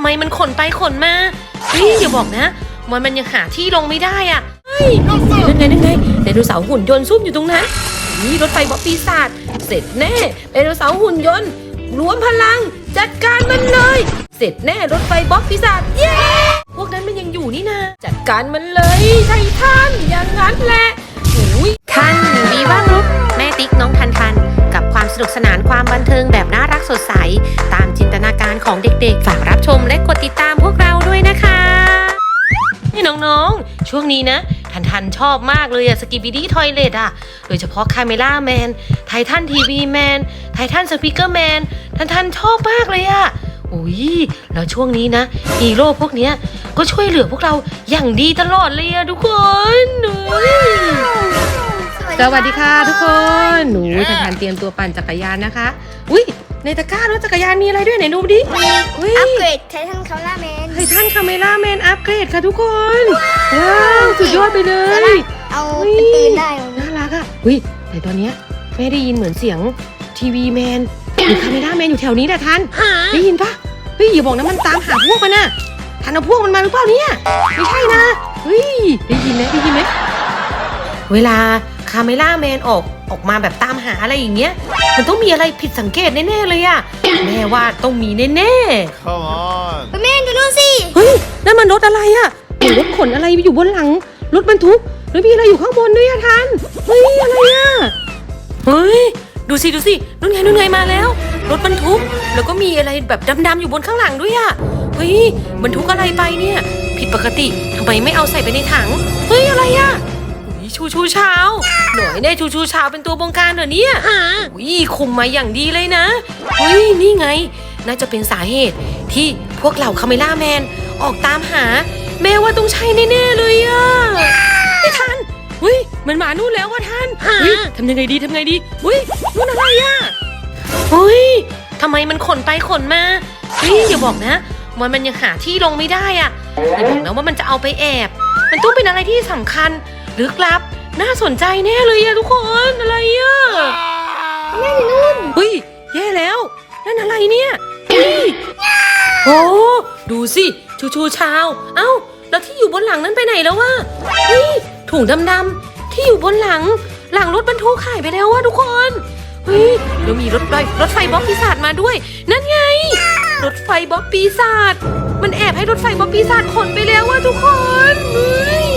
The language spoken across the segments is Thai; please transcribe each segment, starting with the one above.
ำไมมันขนไปขนมาเฮ้ยอย่าบอกนะมันมันยังหาที่ลงไม่ได้อะเฮ้ยนั่นไงนั่นไงไดโนเสาร์หุ่นยนต์ซุ่มอยู่ตรงนั้นนี่รถไฟบ๊อบปีศาจเสร็จแน่ไดโนเสาร์หุ่นยนต์ รวมพลังจัดการมันเลย เสร็จแน่รถไฟบ๊อบปีศาจเย้พวกนั้นมันยังอยู่นี่นาจัดการมันเลยไททันอย่างนั้นแหละอุ้ยทันวีว่างรุกแม่ติ๊กน้องทั นทันกับความสนุกสนานความบันเทิงแบบน่ารักสดใส ตามจินตนาการของเด็กๆ ฝากรับชมและกดติดตามพวกเราด้วยนะคะนี่น้องๆ ช่วงนี้นะ ทันทันชอบมากเลยอะสกิบิดี้ทอยเลตอะโดยเฉพาะคาเมล่าแมนไททันทีวีแมนไททันสปีกเกอร์แมนทันทันชอบมากเลยอะอุ้ยแล้วช่วงนี้นะฮีโร่พวกเนี้ยก็ช่วยเหลือพวกเราอย่างดีตลอดเลยอะทุกคนอุ๊ย สวัสดีค่ะทุกคนหนูทันทันเตรียมตัวปั่นจักรยานนะคะ อุ้ยในตะกร้ารถจักรยานมีอะไรด้วยไหนดูดิอุ้ยอัปเกรดไททันคาร่าแมนไททันคาเมล่าแมนอัปเกรดค่ะทุกคน ว้าวสุดยอดไปเลสามารยถเอาเป็นปืนได้เหรอน่ารักอะอุ้ยแต่ตอนเนี้ยแม่ได้ยินเหมือนเสียงทีวีแมนหรือคาเมล่าแมนอยู่แถวนี้แหละทันได้ยินปะเฮ้ยอย่าบอกนะมันตามหาพวกมันน่ะทันเอาพวกมันมาหรือเปล่าเนี่ยไม่ใช่นะเฮ้ยได้ยินไหมได้ยินไหมเวลา คาเมล่าแมนออกออกมาแบบตามหาอะไรอย่างเงี้ย มันต้องมีอะไรผิดสังเกตแน่ ๆ เลยอะแม่ว่าต้องมีแน่ Come on. แม่ดูนู่นสิ ๆ เฮ้ยนั่นมันรถอะไรอะเหมือนรถขนอะไรอยู่บนหลัง รถบรรทุกแล้วมีอะไรอยู่ข้างบนด้วยอะทันเฮ้ยอะไรอะเฮ้ยดูสิดูสินู่นไงนู่นไงมาแล้ว รถบรรทุกแล้วก็มีอะไรแบบดำๆอยู่บนข้างหลังด้วยอะเฮ้ยบรรทุกอะไรไปเนี่ย ผิดปกติทำไมไม่เอาใส่ไปในถังเฮ้ยอะไรอะอุ๊ย ชูชูเช้า หน่อยได้ชูชูเช้าเป็นตัวบงการเหรอเนี่ยอุ้ยคุมมาอย่างดีเลยนะอุ้ยนี่ไง น่าจะเป็นสาเหตุที่พวกเหล่าคาเมล่าแมนออกตามหา แม่ว่าต้องใช่แน่ๆเลยอะไม่ทันอุ้ยมันมานู่นแล้วว่ะท่านอุ้ยทำยังไงดีทำไงดีอุ้ยนู่นอะไรอะอุ้ยทำไมมันขนไปขนมาเฮ้ยอย่าบอกนะมันมันยังหาที่ลงไม่ได้อะอย่าบอกนะว่ามันจะเอาไปแอบ มันต้องเป็นอะไรที่สำคัญ ลึกลับ น่าสนใจแน่เลยอะทุกคนอะไรอะแม่นู่นเฮ้ยแย่แล้วนั่นอะไรเนี่ยเฮ้ยโอ้ดูสิชูชูชาว เอ้า แล้วที่อยู่บนหลังนั้นไปไหนแล้ววะเฮ้ยถุงดำๆที่อยู่บนหลัง หลังรถบรรทุกหายไปแล้ววะทุกคนเฮ้ยเดี๋ยวมีรถไฟรถไฟบ๊อบปีศาจมาด้วย นั่นไง รถไฟบ๊อบปีศาจมันแอบให้รถไฟบ๊อบปีศาจขนไปแล้ววะทุกคนเฮ้ย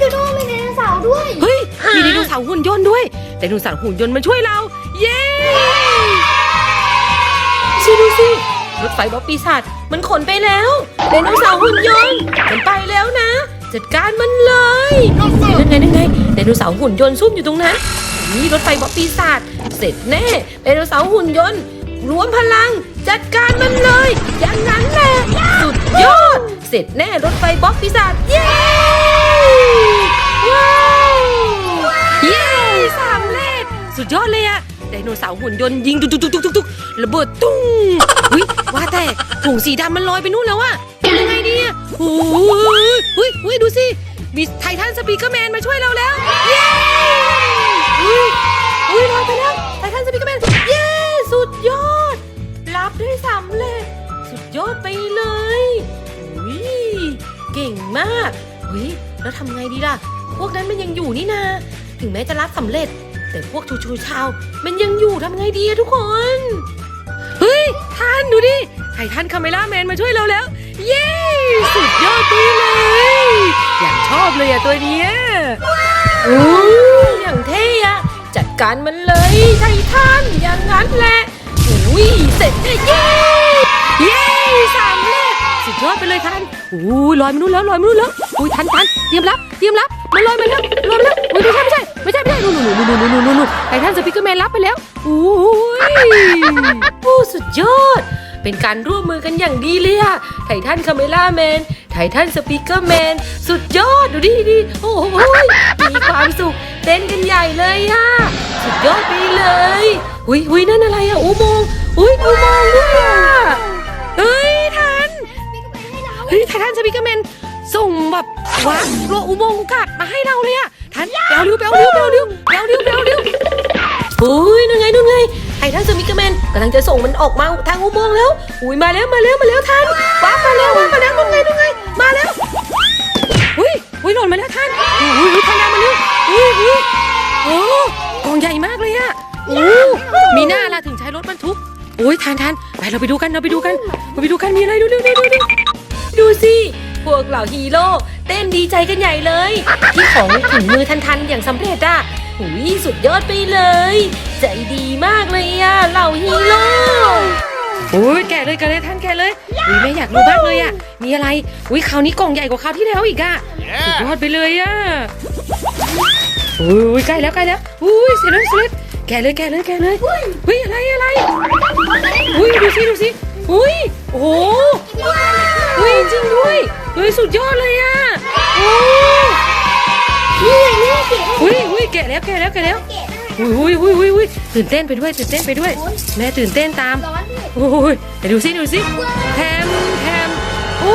เดนู่นมีไดโนเสาร์ด้วย เฮ้ย มีไดโนเสาร์หุ่นยนต์ด้วยไดโนเสาร์หุ่นยนต์มาช่วยเรา เย้ดูสิดูสิรถไฟบ๊อบปีศาจมันขนไปแล้วไดโนเสาร์หุ่นยนต์มันไปแล้วนะ จัดการมันเลยนั่นไงนั่นไงไดโนเสาร์หุ่นยนต์ซุ่มอยู่ตรงนั้นนี่รถไฟบ๊อบปีศาจเสร็จแน่ไดโนเสาร์หุ่นยนต์รวมพลังจัดการมันเลย อย่างนั้นแหละสุดยอด เสร็จแน่รถไฟบ๊อบปีศาจเย้ สุดยอดเลยอะไดโนเสาร์หุ่นยนต์ยิง ตุ๊กตุ๊กตุ๊กตุ๊กระเบิดตุ้งอุ้ยว่าแต่ถุงสีดำมันลอยไปนู่นแล้วอะทำยังไงดีอะโอ้ยอุ้ยอุ้ยดูสิมีไททันสปีกเกอร์แมนมาช่วยเราแล้ว เย้อุ้ยอุ้ยลอยไปแล้วไททันสปีกเกอร์แมนเย้สุดยอด รับได้สำเร็จสุดยอดไปเลยอุ้ยเก่งมากเฮ้ยแล้วทำไงดีล่ะ พวกนั้นมันยังอยู่นี่นา ถึงแม้จะรับสำเร็จ แต่พวกชูชูชาว มันยังอยู่ทำไงดีอะทุกคน เฮ้ย ท่านดูดิไททันคาเมล่าแมนมาช่วยเราแล้ว เย้สุดยอดไปเลย อย่างชอบเลยอะตัวเนี้ยโอ้ยอย่างเท่อะจัดการมันเลยไททันอย่างนั้นแหละอุ้ยเสร็จแน่เย้เย้สามเลขสุดยอดไปเลยทันอุ้ยลอยมานู่นแล้วลอยมานู่นแล้วอุ้ยทันทันเตรียมรับเตรียมรับ มันลอยมาแล้วลอยมาแล้วอุ้ยไม่ใช่ไม่ใช่ไม่ใช่ไม่ใช่นู่นนู่นนู่นนู่นนู่นนู่นนู่นไททันสปิกเกอร์แมนรับไปแล้วอุ้ยโอ้สุดยอด เป็นการร่วมมือกันอย่างดีเลยอะไททันคาเมล่าแมนไททันสปีกเกอร์แมนสุดยอดดูดิดิโอ้โหมีความสุขเต้นกันใหญ่เลยอะสุดยอดไปเลยอุ้ยอุ้ยนั่นอะไรอะอุโมงค์อุ้ยอุโมงค์ด้วยอะเฮ้ยทันเฮ้ยไททันสปีกเกอร์แมน ส่งแบบว่าโลอุโมงค์กาศมาให้เราเลยอะทันแปลวเร็วแปลวเร็วแปลวเร็วแปลวเร็วแปลวเร็วโอ้ยนู่นไงนู่นไงไททันสมิกเกอร์แมนกำลังจะส่งมันออกมาทางอุโมงค์แล้ว อุ้ยมาแล้วมาแล้วมาแล้วท่านว้ามาแล้วว้ามาแล้วนู่นไงนู่นไงมาแล้วอุ้ยอุ้ยหล่นมาแล้วท่านอุ้ยอุ้ยท่านดามาแล้วอุ้ยอุ้ยโอ้กองใหญ่มากเลยอะโอ้มีหน้าละถึงใช้รถบรรทุกอุ้ยทานทานไปเราไปดูกันเราไปดูกันเราไปดูกันมีอะไรดูดูดูดูดูดูสิ พวกเหล่าฮีโร่เต้นดีใจกันใหญ่เลย ที่ของถึงมือทันทันๆอย่างสำเร็จอะหุยสุดยอดไปเลย ใจดีมากเลยอะเหล่าฮีโร่โอ้ยแกะเลยแกะเลยท่านแกะเลยอุ้ยแม่อยากรู้มากเลยอะมีอะไรอุ้ยคราวนี้กล่องใหญ่กว่าคราวที่แล้วอีกอะสุดยอดไปเลยอะอุ้ยใกล้แล้วใกล้แล้วอุ้ยเสร็จแล้วเสร็จแล้วแกะเลยแกะเลยแกะเลยอุ้ยอะไรอะไรอุ้ยดูสิดูสิอุ้ยโอ้ สุดยอดเลยอะโอ้นี่ไงนี่เก๋อุ้ยอุ้ยแกะแล้วแกะแล้วแกะแล้วเก๋ได้อุ้ยอุ้ยอุ้ยอุ้ยตื่นเต้นไปด้วยตื่นเต้นไปด้วย แม่ตื่นเต้นตามร้อนด้วยโอ้ยไปดูสิดูสิแฮมแฮมโอ้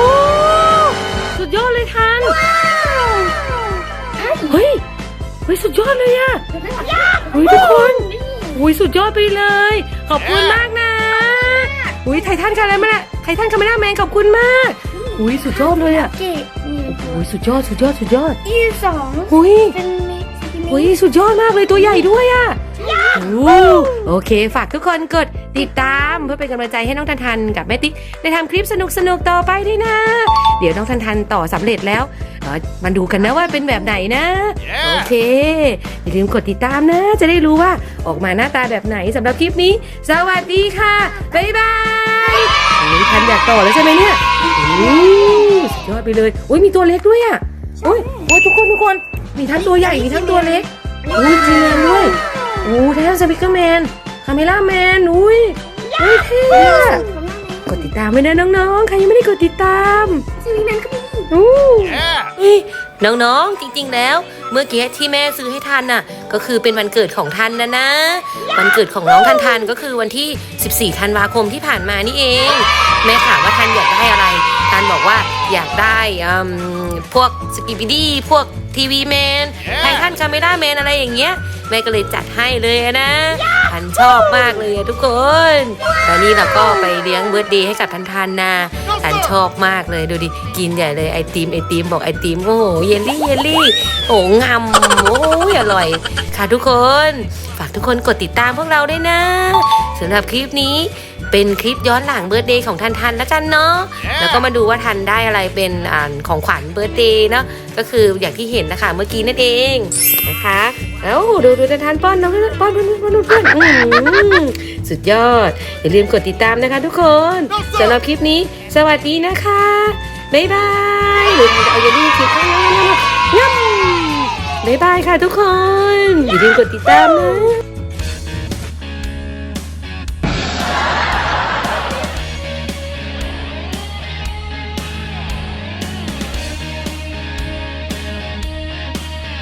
สุดยอดเลยทันเฮ้ยเฮ้ยสุดยอดเลยอะเฮ้ยทุกคนอุ้ยสุดยอดไปเลย ขอบคุณมากนะอุ้ยไททันคาร์แมนไททันคาร์แมนแมนขอบคุณมาก อุ้ยสุดยอดเลยอะเก๋นี่อุ้ยสุดยอดสุดยอดสุดยอดอีสองอุ้ยเป็นเมตร อุ้ยสุดยอดมากเลยตัวใหญ่ด้วยอะ โอ้โอเค ฝากทุกคนกดติดตามเพื่อเป็นกำลังใจให้น้องทันทันกับแม่ติ๊กได้ทำคลิปสนุกๆต่อไปด้วยนะ เดี๋ยวน้องทันทันต่อสำเร็จแล้วเอ่อมาดูกันนะว่าเป็นแบบไหนนะ โอเค อย่าลืมกดติดตามนะ จะได้รู้ว่าออกมาหน้าตาแบบไหนสำหรับคลิปนี้ สวัสดีค่ะ บ๊ายบายอุ้ยทันอยากต่อแล้วใช่ไหมเนี่ยอู้สุดยอดไปเลย อุ้ยมีตัวเล็กด้วยอะอุ้ยโอ้ยทุกคนทุกคน มีทั้งตัวใหญ่มีทั้งตัวเล็กอุ้ยเจียนด้วย โอ้ไททันสปิเกอร์แมนคาเมล่าแมนอุ้ยอุ้ยเท่อะกดติดตามไว้นะน้องๆ ใครยังไม่ได้กดติดตามซีรีส์นั้นก็มีอู้เฮ้ยน้องๆ จริงๆ แล้ว เมื่อกี้ที่แม่ซื้อให้ทันน่ะ ก็คือเป็นวันเกิดของทันนะนะ วันเกิดของน้องทันทันก็คือวันที่ 14 ธันวาคมที่ผ่านมานี่เอง แม่ถามว่าทันอยากได้อะไร ทันบอกว่าอยากได้อืมพวกสกิปปี้พวก ทีวีแมนไททันคาเมล่าแมนอะไรอย่างเงี้ยแม่ก็เลยจัดให้เลยอะนะทันชอบมากเลยอะทุกคนแล้วนี่เราก็ไปเลี้ยงเบิร์ดเดย์ให้กับทันทันนะทันชอบมากเลยดูดิกินใหญ่เลยไอติมไอติมบอกไอติมโอ้โหเยลลี่เยลลี่โอ้งำโอ้ยอร่อย ค่ะทุกคน ฝากทุกคนกดติดตามพวกเราด้วยนะสำหรับคลิปนี้ เป็นคลิปย้อนหลังเบิร์ดเดย์ของทันทันแล้วกันเนาะแล้วก็มาดูว่าทันได้อะไรเป็นอ่าของขวัญเบิร์ดเดย์เนาะ ก็คืออย่างที่เห็นนะคะ เมื่อกี้นั่นเองนะคะแล้วดูดูทันทันป้อนน้องป้อนเพื่อนป้อนเพื่อนอื้อหือสุดยอด อย่าลืมกดติดตามนะคะทุกคนสำหรับคลิปนี้ สวัสดีนะคะ บ๊ายบายหรือทันจะเอาเยลลี่คลิปให้งั้มบ๊ายบายค่ะทุกคน อย่าลืมกดติดตามนะ